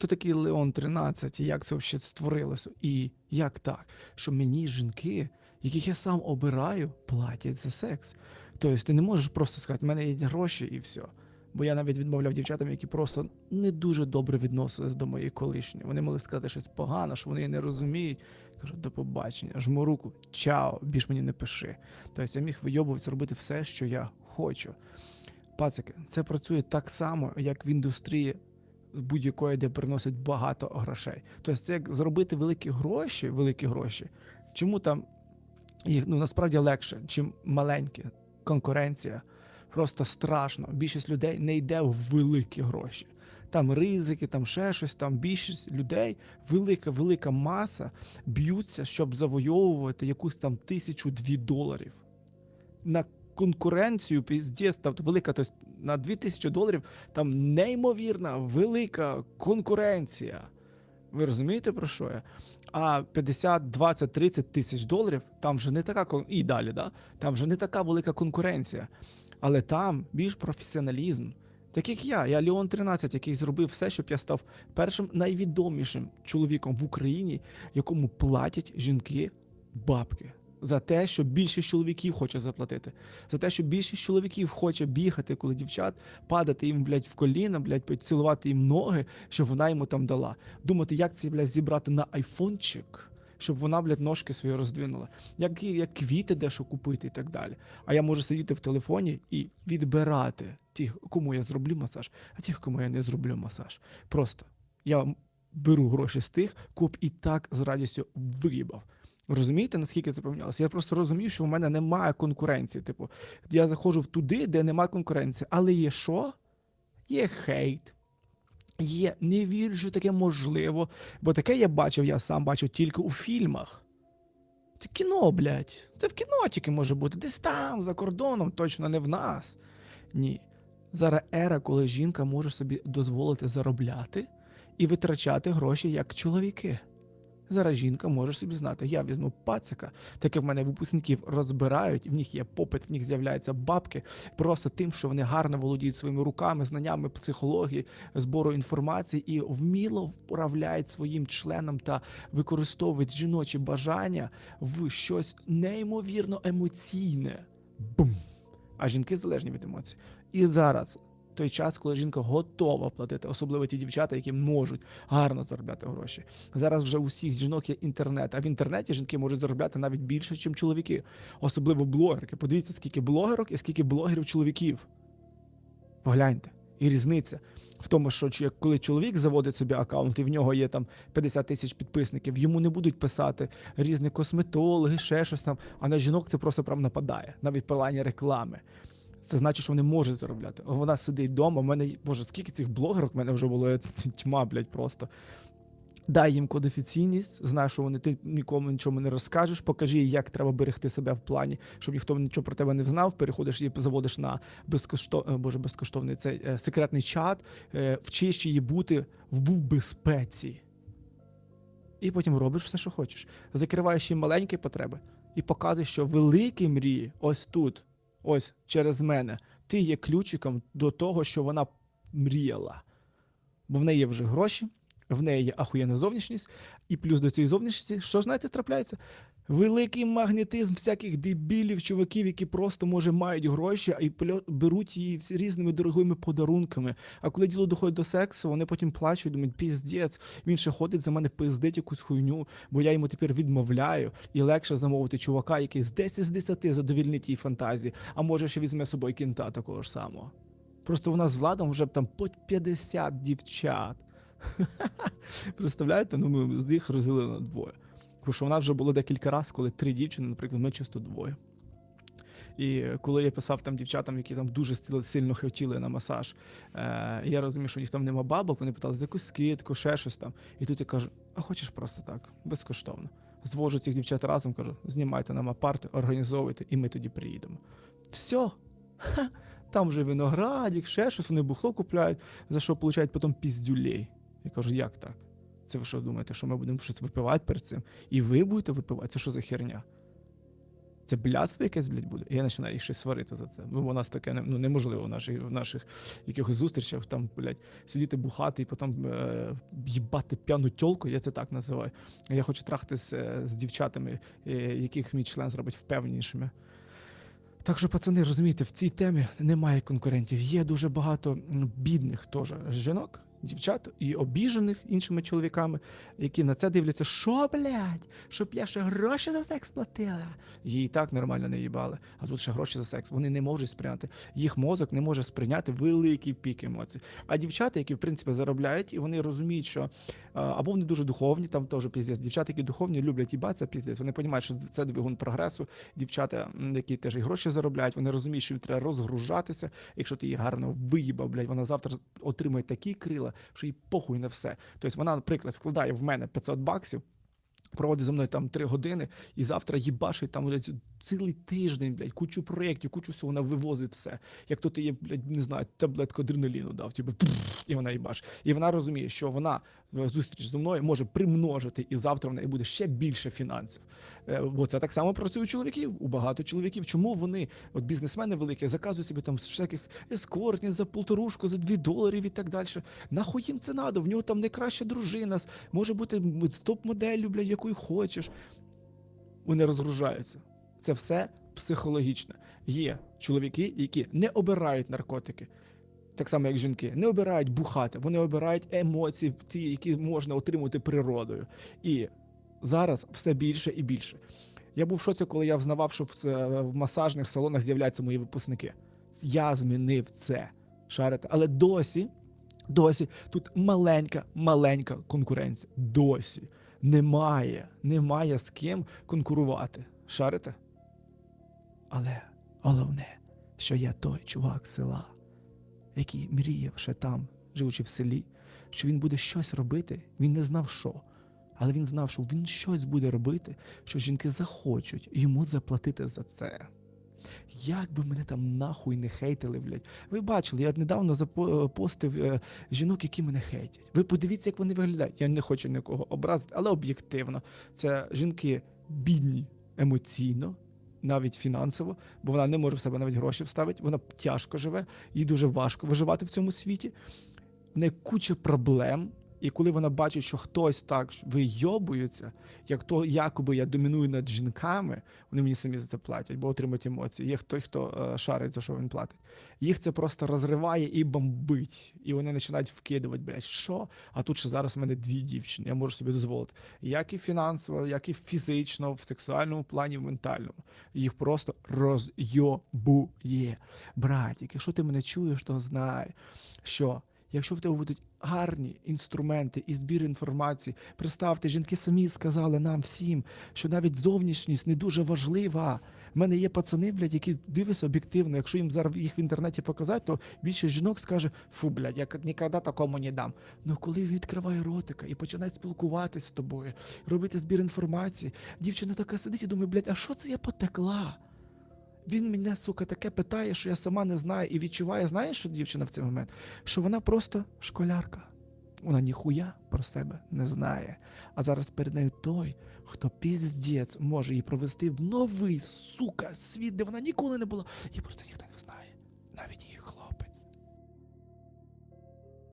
хто такий Леон 13, і як це взагалі створилося, і як так, що мені жінки, яких я сам обираю, платять за секс. Тобто ти не можеш просто сказати, в мене є гроші і все. Бо я навіть відмовляв дівчатам, які просто не дуже добре відносились до моєї колишньої. Вони могли сказати щось погане, що вони не розуміють. Кажу, до побачення, жму руку, чао, більш мені не пиши. Тобто я міг вийобуватися робити все, що я хочу. Пацики, це працює так само, як в індустрії будь-якої, де приносять багато грошей. Тобто, це як зробити великі гроші, великі гроші. Чому там їх ну насправді легше, чим маленькі конкуренція. Просто страшно. Більшість людей не йде в великі гроші. Там ризики, там ще щось, там більшість людей, велика, велика маса б'ються, щоб завойовувати якусь там тисячу-дві доларів. На конкуренцію піздець, там велика, тобто на 2000 доларів там неймовірна велика конкуренція. Ви розумієте про що я? А 50, 20, 30 тисяч доларів там вже не така і далі, да? там вже не така велика конкуренція. Але там більш професіоналізм. Так як я, я Леон 13, який зробив все, щоб я став першим найвідомішим чоловіком в Україні, якому платять жінки бабки. За те, що більшість чоловіків хоче заплатити. За те, що більшість чоловіків хоче бігати, коли дівчат, падати їм, блядь, в коліна, блядь, цілувати їм ноги, щоб вона йому там дала. Думати, як це, блядь, зібрати на айфончик, щоб вона, блядь, ножки свої роздвинула. Як, як квіти дещо купити і так далі. А я можу сидіти в телефоні і відбирати тих, кому я зроблю масаж, а тих, кому я не зроблю масаж. Просто я беру гроші з тих, б і так з радістю виїбав. Розумієте, наскільки це помінялося? Я просто розумію, що в мене немає конкуренції. Типу, я заходжу туди, де немає конкуренції. Але є що? Є хейт. Є, не вірю, що таке можливо. Бо таке я бачив, я сам бачив тільки у фільмах. Це кіно, блядь. Це в кіно тільки може бути. Десь там, за кордоном, точно не в нас. Ні. Зараз ера, коли жінка може собі дозволити заробляти і витрачати гроші як чоловіки. Зараз жінка може собі знати, я візьму пацика, так як в мене випускників розбирають, в них є попит, в них з'являються бабки, просто тим, що вони гарно володіють своїми руками, знаннями психології, збору інформації і вміло вправляють своїм членам та використовують жіночі бажання в щось неймовірно емоційне. Бум! А жінки залежні від емоцій. І зараз. Той час, коли жінка готова платити, особливо ті дівчата, які можуть гарно заробляти гроші. Зараз вже у всіх жінок є інтернет, а в інтернеті жінки можуть заробляти навіть більше, ніж чоловіки, особливо блогерки. Подивіться, скільки блогерок і скільки блогерів чоловіків. Погляньте. І різниця в тому, що коли чоловік заводить собі аккаунт, і в нього є там 50 тисяч підписників, йому не будуть писати різні косметологи, ще щось там. А на жінок це просто прям нападає, навіть плані реклами. Це значить, що вони можуть заробляти. Вона сидить вдома. У мене боже, скільки цих блогерок в мене вже було тьма, блядь, просто. Дай їм кодифіційність, знай, що вони ти нікому нічого не розкажеш. Покажи, як треба берегти себе в плані, щоб ніхто нічого про тебе не знав. Переходиш і заводиш на безкоштовний, боже, безкоштовний цей е, секретний чат, е, вчиш її бути в безпеці. І потім робиш все, що хочеш. Закриваєш їй маленькі потреби і показуєш, що великі мрії ось тут, ось через мене. Ти є ключиком до того, що вона мріяла. Бо в неї є вже гроші, в неї є ахуєнна зовнішність, і плюс до цієї зовнішності, що знаєте, трапляється? Великий магнетизм всяких дебілів, чуваків, які просто, може, мають гроші, а й беруть її різними дорогими подарунками. А коли діло доходить до сексу, вони потім плачуть, думають, піздець, він ще ходить за мене пиздить якусь хуйню, бо я йому тепер відмовляю, і легше замовити чувака, який з 10 з 10 задовільнить її фантазії, а може ще візьме з собою кінта такого ж самого. Просто в нас з владом вже там по 50 дівчат. Представляєте? Ну ми з них розділили на двоє. Тому що вона вже було декілька разів, коли три дівчини, наприклад, ми чисто двоє. І коли я писав там дівчатам, які там дуже сильно хотіли на масаж, е, я розумію, що у них там нема бабок, вони питали за якусь скидку, ще щось там. І тут я кажу: а хочеш просто так, безкоштовно. Звожу цих дівчат разом, кажу, знімайте нам апарти, організовуйте, і ми тоді приїдемо. Все. Ха, там вже виноградик, ще щось, вони бухло купляють, за що получають потім піздюлей. Я кажу, як так? Це ви що думаєте, що ми будемо щось випивати перед цим? І ви будете випивати? Це що за херня? Це блядство якесь, блядь, буде. І я починаю їх щось сварити за це. Ну, у нас таке ну, неможливо в наших, в наших якихось зустрічах, там, блядь, сидіти бухати і потім е, їбати п'яну тьолку, я це так називаю. Я хочу трахатись е, з дівчатами, е, яких мій член зробить впевненішими. Так що, пацани, розумієте, в цій темі немає конкурентів. Є дуже багато бідних теж жінок, дівчат і обіжених іншими чоловіками, які на це дивляться, що, блядь, щоб я ще гроші за секс платила. Її так нормально не їбали, а тут ще гроші за секс. Вони не можуть сприйняти. Їх мозок не може сприйняти великий пік емоцій. А дівчата, які в принципі заробляють, і вони розуміють, що або вони дуже духовні, там теж піздець. Дівчата, які духовні, люблять їбатися, піздець. Вони розуміють, що це двигун прогресу. Дівчата, які теж і гроші заробляють, вони розуміють, що їм треба розгружатися. Якщо ти її гарно виїбав, блядь, вона завтра отримає такі крила, що їй похуй на все. Тобто вона, наприклад, вкладає в мене 500 баксів. Проводить за мною там три години, і завтра їбашить там блядь, цілий тиждень, блядь, кучу проєктів, кучу всього вона вивозить все. Як то ти є, блядь, не знаю, таблетку адреналіну дав, типу, і вона їбаш. І вона розуміє, що вона зустріч зі мною може примножити, і завтра в неї буде ще більше фінансів. Е, Бо це так само працює у чоловіків, у багато чоловіків. Чому вони, от бізнесмени великі, заказують собі там всяких ескортів за полторушку, за дві доларів і так далі. Нахуй їм це надо? В нього там найкраща дружина, може бути стоп-моделлю, блядь, якої хочеш. Вони розгружаються. Це все психологічне. Є чоловіки, які не обирають наркотики. Так само, як жінки, не обирають бухати, вони обирають емоції, ті, які можна отримувати природою. І зараз все більше і більше. Я був в шоці, коли я взнавав, що в масажних салонах з'являються мої випускники. Я змінив це. Шарите. Але досі, досі тут маленька, маленька конкуренція. Досі немає, немає з ким конкурувати. Шарите? Але головне, що я той чувак села, який мріяв ще там, живучи в селі, що він буде щось робити, він не знав що. Але він знав, що він щось буде робити, що жінки захочуть йому заплатити за це. Як би мене там нахуй не хейтили, блядь. Ви бачили, я недавно запостив е, жінок, які мене хейтять. Ви подивіться, як вони виглядають. Я не хочу нікого образити, але об'єктивно. Це жінки бідні емоційно, навіть фінансово, бо вона не може в себе навіть гроші вставити, вона тяжко живе, їй дуже важко виживати в цьому світі. В неї куча проблем. І коли вона бачить, що хтось так вийобується, як то якоби я доміную над жінками, вони мені самі за це платять, бо отримують емоції. Є той, хто е, шарить, за що він платить. Їх це просто розриває і бомбить. І вони починають вкидувати, блядь, що? А тут ще зараз в мене дві дівчини, я можу собі дозволити. Як і фінансово, як і фізично, в сексуальному плані, в ментальному. Їх просто розйобує. Братік, якщо ти мене чуєш, то знай, що. Якщо в тебе будуть гарні інструменти і збір інформації, представте, жінки самі сказали нам всім, що навіть зовнішність не дуже важлива. У мене є пацани, блядь, які дивляться об'єктивно. Якщо їм зараз їх в інтернеті показати, то більше жінок скаже: фу, блядь, я ніколи такому не дам. Ну коли відкриває ротика і починає спілкуватися з тобою, робити збір інформації, дівчина така сидить і думає, блядь, а що це я потекла? Він мене, сука, таке питає, що я сама не знаю і відчуває, знаєш, що дівчина в цей момент? Що вона просто школярка. Вона ніхуя про себе не знає. А зараз перед нею той, хто піздець може її провести в новий, сука, світ, де вона ніколи не була. І про це ніхто не